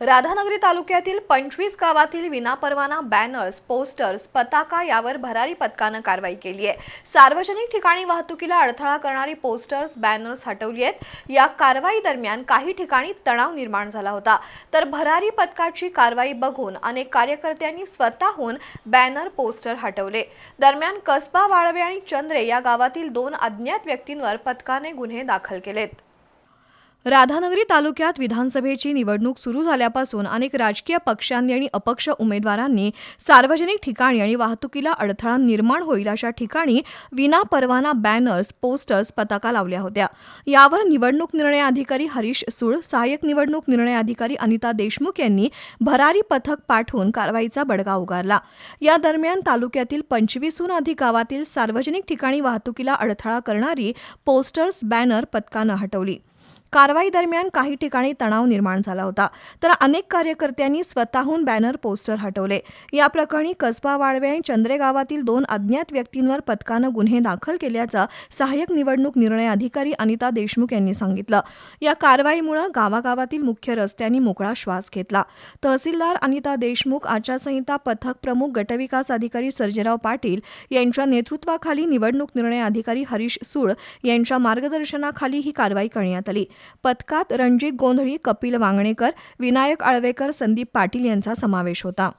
राधानगरी तालुक्यातील पंचवीस गावातील विनापरवाना बॅनर्स पोस्टर्स पताका यावर भरारी पथकानं कारवाई केली आहे. सार्वजनिक ठिकाणी वाहतुकीला अडथळा करणारी पोस्टर्स बॅनर्स हटवली आहेत. या कारवाई दरम्यान काही ठिकाणी तणाव निर्माण झाला होता. तर भरारी पथकाची कारवाई बघून अनेक कार्यकर्त्यांनी स्वतःहून बॅनर पोस्टर हटवले. दरम्यान कसबा वाळवे आणि चंद्रे या गावातील दोन अज्ञात व्यक्तींवर पथकाने गुन्हे दाखल केलेत. राधानगरी तालुक्यात विधानसभेची निवडणूक सुरू झाल्यापासून अनेक राजकीय पक्षांनी आणि अपक्ष उमेदवारांनी सार्वजनिक ठिकाणी आणि वाहतुकीला अडथळा निर्माण होईल अशा ठिकाणी विनापरवाना बॅनर्स पोस्टर्स पताका लावल्या होत्या. यावर निवडणूक निर्णय अधिकारी हरीश सूळ सहाय्यक निवडणूक निर्णय अधिकारी अनिता देशमुख यांनी भरारी पथक पाठवून कारवाईचा बडगा उगारला. या दरम्यान तालुक्यातील पंचवीसहून अधिक गावातील सार्वजनिक ठिकाणी वाहतुकीला अडथळा करणारी पोस्टर्स बॅनर पथकानं हटवली. कारवाई दरम्यान काही ठिकाणी तणाव निर्माण झाला होता. तर अनेक कार्यकर्त्यांनी स्वतःहून बॅनर पोस्टर हटवले. या प्रकरणी कसबा वाळवे आणि चंद्रे गावातील दोन अज्ञात व्यक्तींवर पथकानं गुन्हे दाखल केल्याचं सहाय्यक निवडणूक निर्णय अधिकारी अनिता देशमुख यांनी सांगितलं. या कारवाईमुळे गावागावातील मुख्य रस्त्यांनी मोकळा श्वास घेतला. तहसीलदार अनिता देशमुख आचारसंहिता पथक प्रमुख गटविकास अधिकारी सर्जेराव पाटील यांच्या नेतृत्वाखाली निवडणूक निर्णय अधिकारी हरीश सूळ यांच्या मार्गदर्शनाखाली ही कारवाई करण्यात आली. पथकात रणजित गोंधळी कपिल वांगणेकर विनायक आळवेकर संदीप पाटील यांचा समावेश होता.